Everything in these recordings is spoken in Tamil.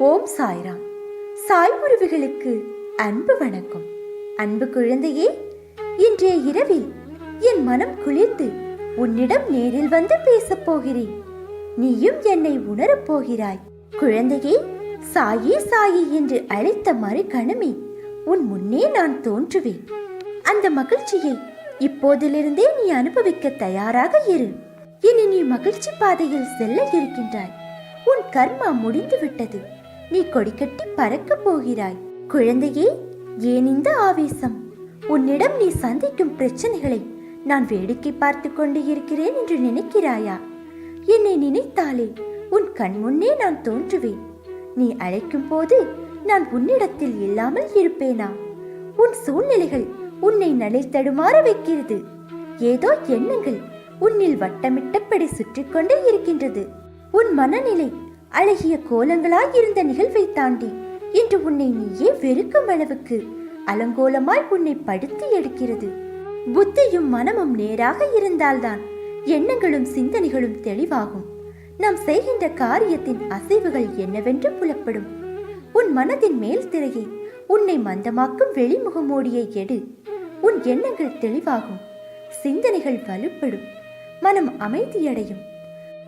ஓம் சாய்ராம். சாய் உறவுகளுக்கு அன்பு வணக்கம். அன்பு குழந்தையே இன்றைய இரவில் என் மனம் குளிர்ந்து உன்னிடம் நேரில் வந்து பேசப் போகிறேன். நீயும் என்னை உணரப் போகிறாய். குழந்தையே சாயி சாயி என்று அழைத்த மறு கணமே உன் முன்னே நான் தோன்றுவேன். அந்த மகிழ்ச்சியை இப்போதிலிருந்தே நீ அனுபவிக்க தயாராக இரு. இனி நீ மகிழ்ச்சி பாதையில் செல்ல இருக்கின்றாய். உன் கர்மா முடிந்துவிட்டது. நீ கொடிக்கட்டி பறக்கப் போகிறாய். குழந்தையே ஏன் இந்த ஆவேசம்? உன்னிடம் நீ சந்திக்கும் பிரச்சனைகளை நான் வேடிக்கை பார்த்து கொண்டு இருக்கிறேன் என்று நினைக்கிறாயா? என்னை நினைத்தாலே உன் கண் முன்னே நான் தோன்றுவேன். நீ அழைக்கும் போது நான் உன்னிடத்தில் இல்லாமல் இருப்பேனா? உன் சூழ்நிலைகள் உன்னை நடை தடுமாற வைக்கிறது. ஏதோ எண்ணங்கள் உன்னில் வட்டமிட்டபடி சுற்றி கொண்டே இருக்கின்றது. உன் மனநிலை அழகிய கோலங்களாய் இருந்த நிகழ்வை தாண்டி இன்று உன்னை நீயே வெறுக்கும் அளவுக்கு அலங்கோலமாய் உன்னை படுத்தி எடுக்கிறது. புத்தியும் மனமும் நேராக இருந்தால்தான் எண்ணங்களும் சிந்தனைகளும் தெளிவாகும். நாம் செய்கின்ற காரியத்தின் அசைவுகள் என்னவென்று புலப்படும். உன் மனதின் மேல் திரையை உன்னை மந்தமாக்கும் வெளிமுகமோடியை எடு. உன் எண்ணங்கள் தெளிவாகும். சிந்தனைகள் வலுப்படும். மனம் அமைதியடையும்.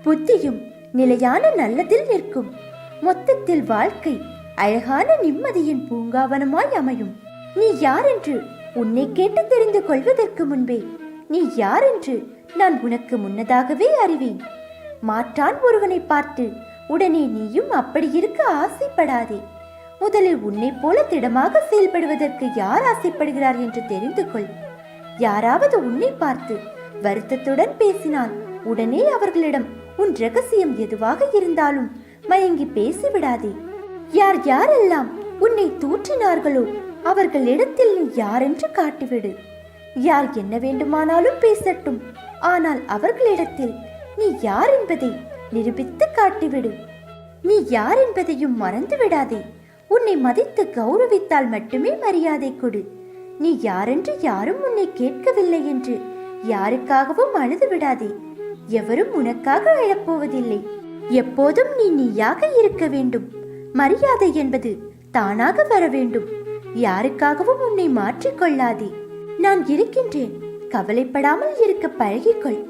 புத்தியும் நிலையான நல்லதில் நிற்கும். மொத்தத்தில் வாழ்க்கை அழகான நிம்மதியின் பூங்காவனமாய் அமையும். நீ யாரென்று உன்னை கேட்டு தெரிந்து கொள்வதற்கு முன்பே நீ யாரென்று நான் உனக்கு முன்னதாகவே அறிவேன். மாற்றான் ஒருவனை பார்த்து உடனே நீயும் அப்படி இருக்க ஆசைப்படாதே. முதலில் உன்னைப் போல திடமாக செயல்படுவதற்கு யார் ஆசைப்படுகிறார் என்று தெரிந்து கொள். யாராவது உன்னை பார்த்து வருத்தத்துடன் பேசினால் உடனே அவர்களிடம் உன் ரகசியம் எதுவாக இருந்தாலும் மயங்கி பேசிவிடாதே. யார் யாரெல்லாம் உன்னை தூற்றினார்களோ அவர்களிடத்தில் நீ யாரென்று காட்டிவிடு. யார் என்ன வேண்டுமானாலும் பேசட்டும் ஆனால் அவர்களிடத்தில் நீ யார் என்பதை நிரூபித்து காட்டிவிடு. நீ யார் என்பதையும் மறந்து விடாதே. உன்னை மதித்து கௌரவித்தால் மட்டுமே மரியாதை கொடு. நீ யாரென்று யாரும் உன்னை கேட்கவில்லை என்று யாருக்காகவும் அழுது விடாதே. எவரும் உனக்காக அழப்போவதில்லை. எப்போதும் நீ நீயாக இருக்க வேண்டும். மரியாதை என்பது தானாக வர வேண்டும். யாருக்காகவும் உன்னை மாற்றிக்கொள்ளாதே நான் இருக்கின்றேன். கவலைப்படாமல் இருக்க பழகிக்கொள்.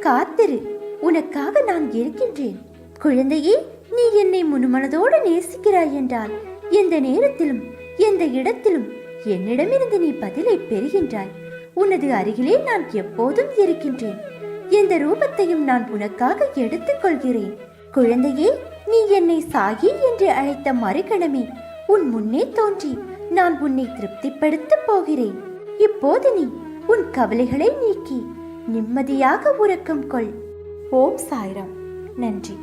காத்திரு. உனக்காக நான் இருக்கின்றேன். குழந்தையே நீ என்னை முனுமனதோடு நேசிக்கிறாய் என்றால் எந்த நேரத்திலும் எந்த இடத்திலும் என்னிடமிருந்து நீ பதிலை பெறுகின்றாய். உனது அருகிலே நான் எப்போதும் இருக்கின்றேன். எந்த ரூபத்தையும் நான் உனக்காக எடுத்துக்கொள்கிறேன். குழந்தையே நீ என்னை சாகி என்று அழைத்த மறுகணமே உன் முன்னே தோன்றி நான் உன்னை திருப்திப்படுத்தப் போகிறேன். இப்போது நீ உன் கவலைகளை நீக்கி நிம்மதியாக உறக்கம் கொள். ஓம் சாய்ராம். நன்றி.